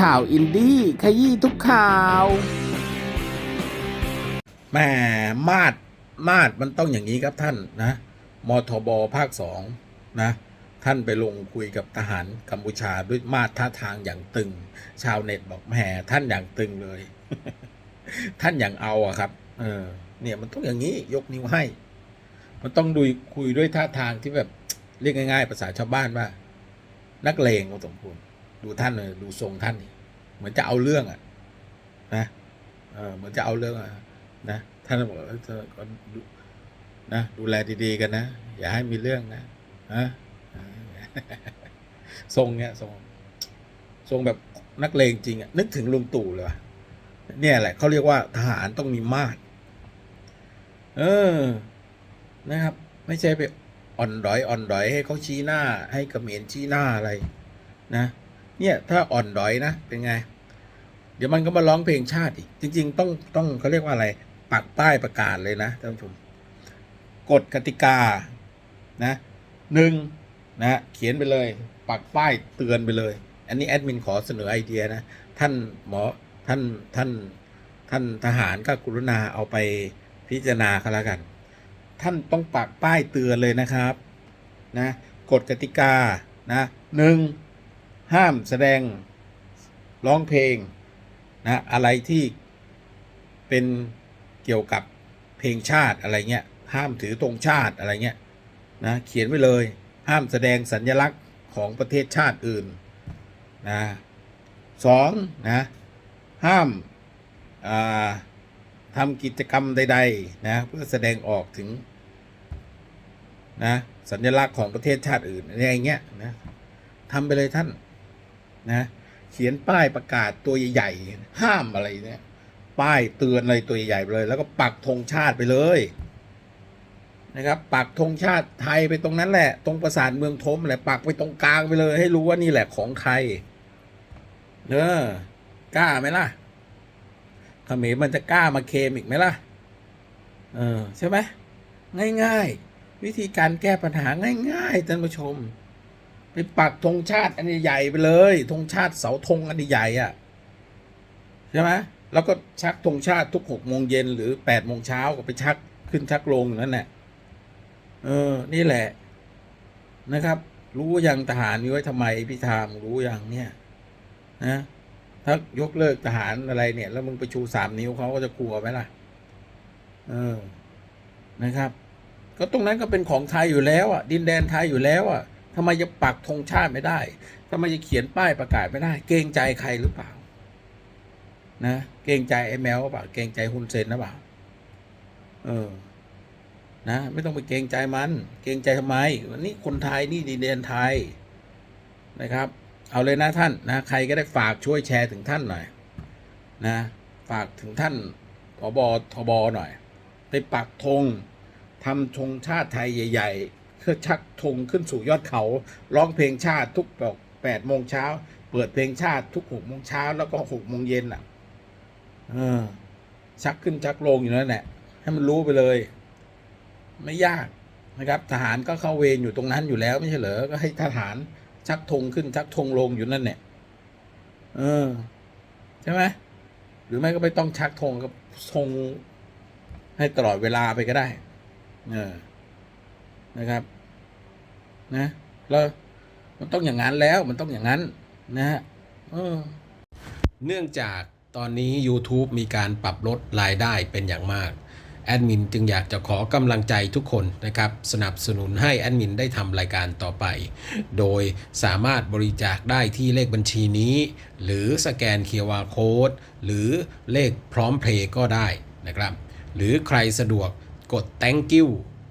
ข่าวอินดี้ขยี้ทุกข่าวแหม่มาดมาดมันต้องอย่างนี้ครับท่านนะมทบภาคสองนะท่านไปลงคุยกับทหารกัมพูชาด้วยมาดท่าทางอย่างตึง ชาวเน็ตบอกแหมท่านอย่างตึงเลย ท่านอย่างเอาอะครับ เออ เนี่ยมันต้องอย่างนี้ยกนิ้วให้ มันต้องดูคุยด้วยท่าทางที่แบบเรียกง่าย ๆ ภาษาชาวบ้านว่า นักเลงพอสมควร ดูท่านเลยดูทรงท่านเหมือนจะเอาเรื่องอะนะเออเหมือนจะเอาเรื่องอะนะท่านบอกเธอก็ดูนะดูแลดีๆกันนะอย่าให้มีเรื่องนะฮะทรงเนี้ยทรงทรงแบบนักเลงจริงอะนึกถึงลุงตู่เลยวะเนี่ยแหละเขาเรียกว่าทหารต้องมีมาตรเออ นะครับ ไม่ใช่ไปอ่อนดอยอ่อนดอยให้เขาชี้หน้า ให้เมรชี้หน้าอะไร นะ เนี่ยถ้าอ่อนดอยนะเป็นไง เดี๋ยวมันก็มาร้องเพลงชาติอีกจริง ๆ ต้องต้องเขาเรียกว่าอะไรปักป้ายประกาศเลยนะท่านผู้ชมกฎกติกานะหนึ่งนะเขียนไปเลย ปักป้ายเตือนไปเลย อันนี้แอดมินขอเสนอไอเดียนะ ท่านหมอท่านท่านท่านทหารก็กรุณาเอาไปพิจารณาเขาแล้วกัน ท่านต้องปักป้ายเตือนเลยนะครับนะกฎกติกานะหนึ่ง ห้ามแสดงร้องเพลงนะอะไรที่เป็นเกี่ยวกับเพลงชาติอะไรเงี้ยห้ามถือธงชาติอะไรเงี้ยนะเขียนไว้เลยห้ามแสดงสัญลักษณ์ของประเทศชาติอื่นนะสองนะห้ามาทำกิจกรรมใดๆนะเพื่อแสดงออกถึงนะสัญลักษณ์ของประเทศชาติอื่นอะไรเงี้ยนะทำไปเลยท่าน นะเขียนป้ายประกาศตัวใหญ่ๆห้ามอะไรเนี่ย ป้ายเตือนอะไรตัวใหญ่ๆไปเลย แล้วก็ปักธงชาติไปเลยนะครับปักธงชาติไทยไปตรงนั้นแหละ ตรงประสานเมืองทมแหละปักไปตรงกลางไปเลย ให้รู้ว่านี่แหละของใครเออกล้าไหมล่ะเขมรมันจะกล้ามาเคมอีกไหมล่ะ เออใช่ไหมง่าย ๆ วิธีการแก้ปัญหาง่าย ๆท่านผู้ชม ไปปักธงชาติอันใหญ่ไปเลยธงชาติเสาธงอันใหญ่อะใช่ไหมแล้วก็ชักธงชาติทุกหกโมงเย็นหรือแปดโมงเช้าก็ไปชักขึ้นชักลงอย่างนั้นแหละเออ นี่แหละนะครับ รู้ยังทหารมีไว้ทำไมพี่ทามรู้ยังเนี่ยนะถ้ายกเลิกทหารอะไรเนี่ย แล้วมึงไปชูสามนิ้วเขาก็จะกลัวไหมล่ะ เออนะครับ ก็ตรงนั้นก็เป็นของไทยอยู่แล้วอะ ดินแดนไทยอยู่แล้วอะ ทำไมจะปักธงชาติไม่ได้ทำไมจะเขียนป้ายประกาศไม่ได้ เกรงใจใครหรือเปล่า นะ เกรงใจไอ้แมวหรือเปล่า เกรงใจฮุนเซนหรือเปล่า เออ นะ ไม่ต้องไปเกรงใจมัน เกรงใจทำไม วันนี้คนไทยนี่ดินแดนไทยนะครับ เอาเลยนะท่านนะ ใครก็ได้ฝากช่วยแชร์ถึงท่านหน่อย นะ ฝากถึงท่านผบทบหน่อย ไปปักธงทำธงชาติไทยใหญ่ ๆ เพื่อชักธงขึ้นสู่ยอดเขา ร้องเพลงชาติทุกแบบแปดโมงเช้า เปิดเพลงชาติทุกหกโมงเช้าแล้วก็หกโมงเย็นอะเออ ชักขึ้นชักลงอยู่นั่นแหละให้มันรู้ไปเลย ไม่ยากนะครับ ทหารก็เข้าเวรอยู่ตรงนั้นอยู่แล้วไม่ใช่เหรอก็ให้ทหารชักธงขึ้นชักธงลงอยู่นั่นเนี่ยเออ ใช่ไหมหรือไม่ก็ไม่ต้องชักธงก็ธงให้ตลอดเวลาไปก็ได้ เออ นะครับ นะแล้วมันต้องอย่างนั้นแล้วมันต้องอย่างนั้น นะฮะเนื่องจากตอนนี้ YouTube มีการปรับลดรายได้เป็นอย่างมากแอดมินจึงอยากจะขอกำลังใจทุกคนนะครับ สนับสนุนให้แอดมินได้ทำรายการต่อไป โดยสามารถบริจาคได้ที่เลขบัญชีนี้ หรือสแกน QR Code หรือเลขพร้อมเพลย์ก็ได้นะครับ หรือใครสะดวกกด thank you